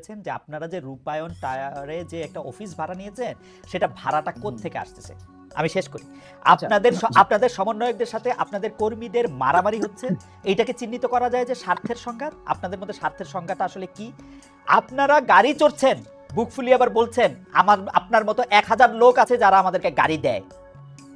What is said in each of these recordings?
বলেছেন যে আপনারা যে রূপায়ণ টায়ারে যে একটা অফিস ভাড়া নিয়েছেন সেটা ভাড়াটা থেকে আসতেছে? আমি শেষ করি। আপনাদের আপনাদের সমন্বয়কদের সাথে আপনাদের কর্মীদের মারামারি হচ্ছে। এইটাকে চিহ্নিত করা যায় যে স্বার্থের সংঘাত। আপনাদের মধ্যে স্বার্থের সংঘাতটা আসলে কি? আপনারা গাড়ি চড়ছেন বুক ফুলিয়ে আবার বলছেন আমার আপনার মতো এক হাজার লোক আছে যারা আমাদেরকে গাড়ি দেয়।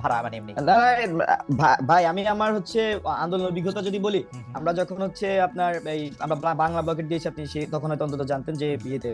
ভাড়া মানে এমনি। ভাই আমি আমার হচ্ছে আন্দোলন অভিজ্ঞতা যদি বলি। আমরা যখন হচ্ছে আপনার এই আমরা বাংলা বকেট দিয়েছি আপনি সে তখন হয়তো অন্তত জানতেন যে বিয়েতে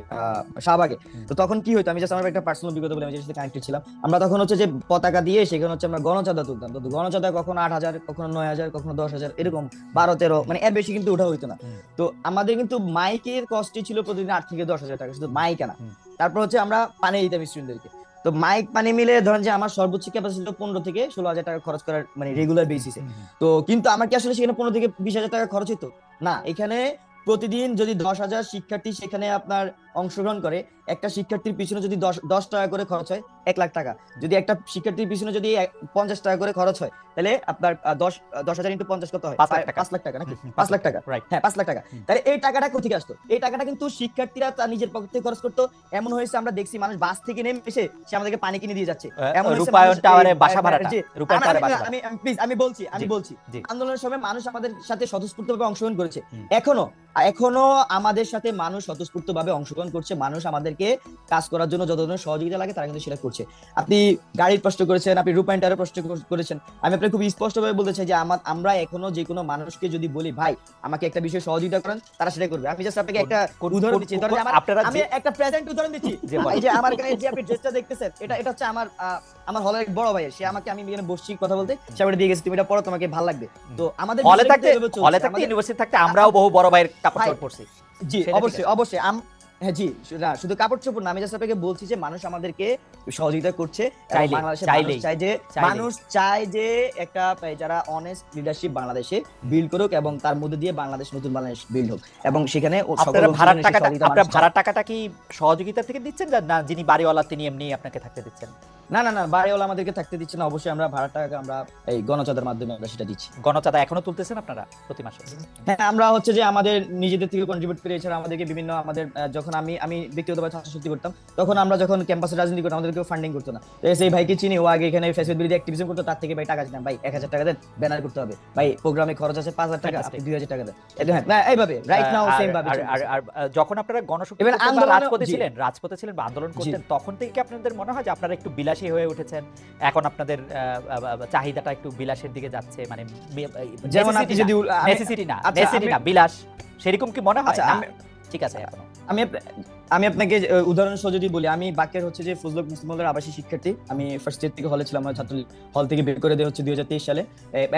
শাহবাগে। তো তখন কি হতো আমি জাস্ট আমার একটা পার্সোনাল অভিজ্ঞতা বলে আমি যেটার সাথে কানেক্টেড ছিলাম। আমরা তখন হচ্ছে যে পতাকা দিয়ে সেখানে হচ্ছে আমরা গণচাঁদা তুলতাম। তো গণচাঁদা কখনো আট হাজার কখনো নয় হাজার কখনো দশ হাজার এরকম বারো তেরো মানে এর বেশি কিন্তু ওঠা হইতো না। তো আমাদের কিন্তু মাইকের কস্টই ছিল প্রতিদিন আট থেকে দশ হাজার টাকা শুধু মাইক আনা তারপর হচ্ছে আমরা পানি দিতাম স্টুডেন্টদেরকে তো মাইক পানি মিলে ধরেন যে আমার সর্বোচ্চ ক্যাপাসিটি পনেরো থেকে ষোলো হাজার টাকা খরচ করার মানে রেগুলার বেসিসে। তো কিন্তু আমার কি আসলে সেখানে পনেরো থেকে বিশ হাজার টাকা খরচ হতো না এখানে প্রতিদিন যদি দশ হাজার শিক্ষার্থী সেখানে আপনার অংশগ্রহণ করে একটা শিক্ষার্থীর পিছনে যদি দশ দশ টাকা করে খরচ হয় এক লাখ টাকা। যদি একটা শিক্ষার্থীর পিছনে যদি পঞ্চাশ টাকা করে খরচ হয় তাহলে আপনার দশ দশ হাজার ইন্টু পঞ্চাশ কত হয়? পাঁচ লাখ টাকা। নাকি? পাঁচ লাখ টাকা। রাইট হ্যাঁ পাঁচ লাখ টাকা। তাহলে এই টাকাটা কোথেকে আসতো? এই টাকাটা কিন্তু শিক্ষার্থীরা তার নিজের পকেট থেকে খরচ করতো। এমন হয়েছে আমরা দেখছি মানুষ বাস থেকে নেমে এসে সে আমাদেরকে পানি কিনে দিয়ে যাচ্ছে। এমন রূপায়ণ টাওয়ারে বাসা ভাড়াটা রূপায়ণ আমি- টাওয়ারে বাসা। ভাড়া আমি আমি প্লিজ আমি বলছি আমি বলছি। আন্দোলনের সময় মানুষ আমাদের সাথে স্বতঃস্ফূর্তভাবে অংশগ্রহণ করেছে। এখনও এখনও আমাদের সাথে মানুষ স্বতঃস্ফূর্তভাবে অংশগ্রহণ করছে। মানুষ আমাদেরকে কাজ করার জন্য যত ধরনের সহযোগিতা লাগে তারা কিন্তু সেটা করছে। আপনি গাড়ির প্রশ্ন করেছেন আপনি রূপায়ণ টায়ারের প্রশ্ন করেছেন। আমি আপনাকে খুব স্পষ্টভাবে বলতে চাই যে আমার আমরা এখনও যে কোনো মানুষকে যদি বলি ভাই আমাকে একটা বিষয়ে সহযোগিতা করেন তারা সেটা করবে। আমি জাস্ট আপনাকে একটা উদাহরণ দিচ্ছি। ধরেন আপনারা আমি একটা প্রেজেন্ট উদাহরণ দিচ্ছি। এই যে আমার গায়ে যে আপনি ড্রেসটা দেখতেছেন এটা এটা হচ্ছে আমার আমার হলের এক বড় ভাই সে আমাকে আমি এখানে বসছি কথা বলতে সে আমাকে দিয়ে গেছে তুমি এটা পড়ো তোমাকে ভালো লাগবে। তো আমাদের হলে থাকতে। হলে থাকতে ইউনিভার্সিটি থাকতে আমরাও বহু বড় ভাইয়ের কাপড় পরছি জি অবশ্যই অবশ্যই। হ্যাঁ জি না শুধু কাপড় চোপড় না আমি জাস্ট আপনাকে বলছি যে মানুষ আমাদেরকে সহযোগিতা করছে চাইলেই, মানুষ চায় যে মানুষ চায় যে একটা যারা অনেস্ট লিডারশিপ বাংলাদেশে বিল্ড করুক এবং তার মধ্যে দিয়ে বাংলাদেশ নতুন বাংলাদেশ বিল্ড হোক। এবং সেখানে আপনারা ভাড়ার টাকাটা আপনার। ভাড়ার কি সহযোগিতা থেকে দিচ্ছেন না যিনি বাড়িওয়ালা তিনি এমনি আপনাকে থাকতে দিচ্ছেন? না না না বাড়িওয়ালা আমাদেরকে থাকতে দিচ্ছে না। অবশ্যই আমরা আমরা এই গণচাঁদার মাধ্যমে আমরা সেটা দিচ্ছি। গণচাঁদা এখনও তুলতেছেন আপনারা প্রতি মাসে? হ্যাঁ আমরা হচ্ছে যে আমাদের নিজেদের থেকে কন্ট্রিবিউট করে এছাড়া আমাদেরকে বিভিন্ন আমাদের যখন আমি আমি ব্যক্তিগতভাবে ছাত্রশক্তি করতাম তখন আমরা যখন ক্যাম্পাসে রাজনীতি করতাম আমাদেরকে ফান্ডিং করতো না। তো সেই ভাইকে চিনি ও আগে এখানে ফেসবুক অ্যাক্টিভিজম করতো তার থেকে ভাই টাকা দিতাম ভাই এক হাজার টাকা দেন ব্যানার করতে হবে। ভাই প্রোগ্রামে খরচ আছে পাঁচ হাজার টাকা আপনি দুই হাজার টাকা দেন। হ্যাঁ এইভাবে রাইট নাও সেম ভাবে আর- যখন আপনারা গণশক্তি রাজপথে ছিলেন রাজপথে ছিলেন বা আন্দোলন করতেন তখন থেকে আপনাদের মনে হয় যে আপনারা একটু বিলাসী হয়ে উঠেছেন। এখন আপনাদের চাহিদাটা একটু বিলাসের দিকে যাচ্ছে মানে যেমন আপনি যদি নেসেসিটি না আচ্ছা, নেসেসিটি না বিলাস সেরকম কি মনে হয়? আচ্ছা, ঠিক আছে এখনও। আমি আমি আপনাকে যে, উদাহরণ সহ যদি বলি আমি বাক্যের হচ্ছে যে ফজলক মুসলিম হলের আবাসিক শিক্ষার্থী। আমি ফার্স্ট ইয়ার থেকে হলে ছিলাম আমার ছাত্র হল থেকে বের করে দেওয়া হচ্ছে দুই হাজার তেইশ সালে।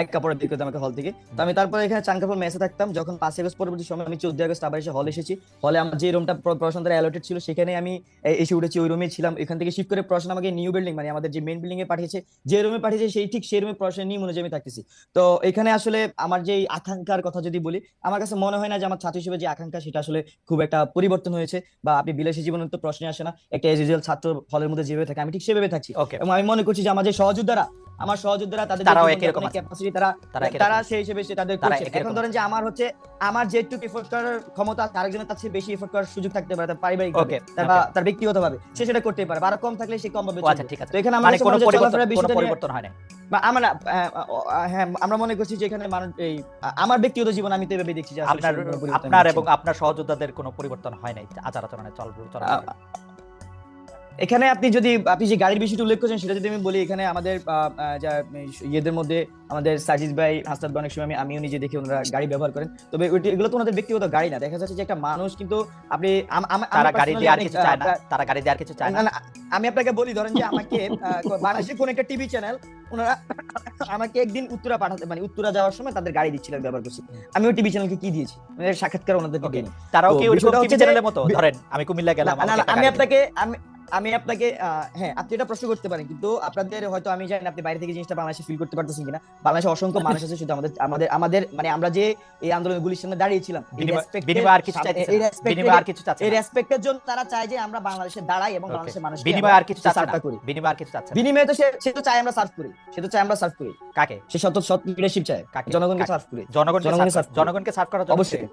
এক কাপড়ে বের করে আমাকে হল থেকে। তো আমি তারপরে এখানে চানকাপুর মেসে থাকতাম যখন পাঁচই আগস্ট পরবর্তী সময় আমি চোদ্দ আগস্ট আবার এসে হল এসেছি। হলে আমার যে রুমটা পড়াশোনা দ্বারা অ্যালোটেড ছিল সেখানে আমি এসে উঠেছি ওই রুমে ছিলাম। এখান থেকে শিফট করে পড়াশোনা আমাকে নিউ বিল্ডিং মানে আমাদের যে মেন বিল্ডিং এ পাঠিয়েছে যে রুমে পাঠিয়েছে সেই ঠিক সেই রুমে পড়াশোনা নিয়ে অনুযায়ী আমি থাকতেছি। তো এখানে আসলে আমার যে আকাঙ্ক্ষার কথা যদি বলি আমার কাছে মনে হয় না যে আমার ছাত্র হিসেবে যে আকাঙ্ক্ষা সেটা আসলে খুব একটা পরিবর্তন হয়েছে বা আপনি বিলাসী জীবনে তো প্রশ্নে আসে না। একটা এজ ইউজুয়াল ছাত্র হলের মধ্যে যেভাবে থাকে আমি ঠিক সেভাবে থাকছি। এবং আমি মনে করছি যে আমার যে সহযোদ্ধারা আমার সহযোদ্ধারা তাদের তারাও একই রকম ক্যাপাসিটি তারা তারা তারা। সেই হিসেবে সে তাদের তারা করছে। এখন ধরেন যে আমার হচ্ছে আমার যেটুকু এফোর্ট করার ক্ষমতা আরেকজনের তার চেয়ে বেশি এফোর্ট করার সুযোগ থাকতে পারে তার পারিবারিক তার বা তার ব্যক্তিগত ভাবে সে সেটা করতে পারে আর কম থাকলে সে কম ভাবে ও আচ্ছা ঠিক আছে। তো এখানে মানে আমাদের কোনো পরিবর্তন হয় না বা আমরা হ্যাঁ আমরা মনে করছি যে এখানে মানুষ এই আমার ব্যক্তিগত জীবন আমি তো এভাবে দেখছি যে আপনার আপনার এবং। আপনার সহযোদ্ধাদের কোনো পরিবর্তন হয় নাই আচার আচরণে চল এখানে আপনি যদি আপনি যে গাড়ির বিষয়টা উল্লেখ করছেন সেটা যদি আমি বলি এখানে আমাদের ইয়েদের মধ্যে আমাদের সাজিদ ভাই ভাই অনেক সময় আমি আমিও নিজে দেখি ওনারা গাড়ি ব্যবহার করেন। তবে এগুলো তো ওনাদের ব্যক্তিগত গাড়ি না। দেখা যাচ্ছে যে একটা মানুষ কিন্তু আপনি তারা গাড়ি দিয়ে আর কিছু চায় না। তারা গাড়ি দিয়ে আর কিছু চায় না। আমি আপনাকে বলি ধরেন যে আমাকে বাংলাদেশের কোন একটা টিভি চ্যানেল ওনারা আমাকে একদিন উত্তরা পাঠাতে মানে উত্তরা যাওয়ার সময় তাদের গাড়ি দিচ্ছিলেন ব্যবহার করছি আমি ওই টিভি চ্যানেলকে কি দিয়েছি? মানে সাক্ষাৎকার ওনাদের তারাও কি বিষয়টা টিভি চ্যানেলের মতো? ধরেন আমি কুমিল্লা গেলাম আমি আপনাকে আমি আমি আপনাকে হ্যাঁ আপনি এটা প্রশ্ন করতে পারেন কিন্তু আপনাদের হয়তো আমি জানি আপনি বাইরে থেকে জিনিসটা বাংলাদেশে ফিল করতে পারতেছেন কিনা। বাংলাদেশে অসংখ্য মানুষ আছে শুধু আমাদের আমাদের আমাদের মানে আমরা যে এই আন্দোলন গুলির সামনে দাঁড়িয়েছিলাম এই। রেসপেক্টের জন্য তারা চায় যে আমরা বাংলাদেশে দাঁড়াই এবং. বাংলাদেশের মানুষ বিনিময় আর কিছু চাচ্ছে করি। বিনিময় আর কিছু চাচ্ছে বিনিময়ে তো সে তো চায় আমরা সার্ভ করি। সে তো চায় আমরা সার্ভ করি। কাকে? সে সত সৎ লিডারশিপ চায়। কাকে? জনগণকে? সার্ভ করি। জনগণকে জনগণকে করা- সার্ভ করার অবশ্যই।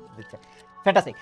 ফ্যান্টাস্টিক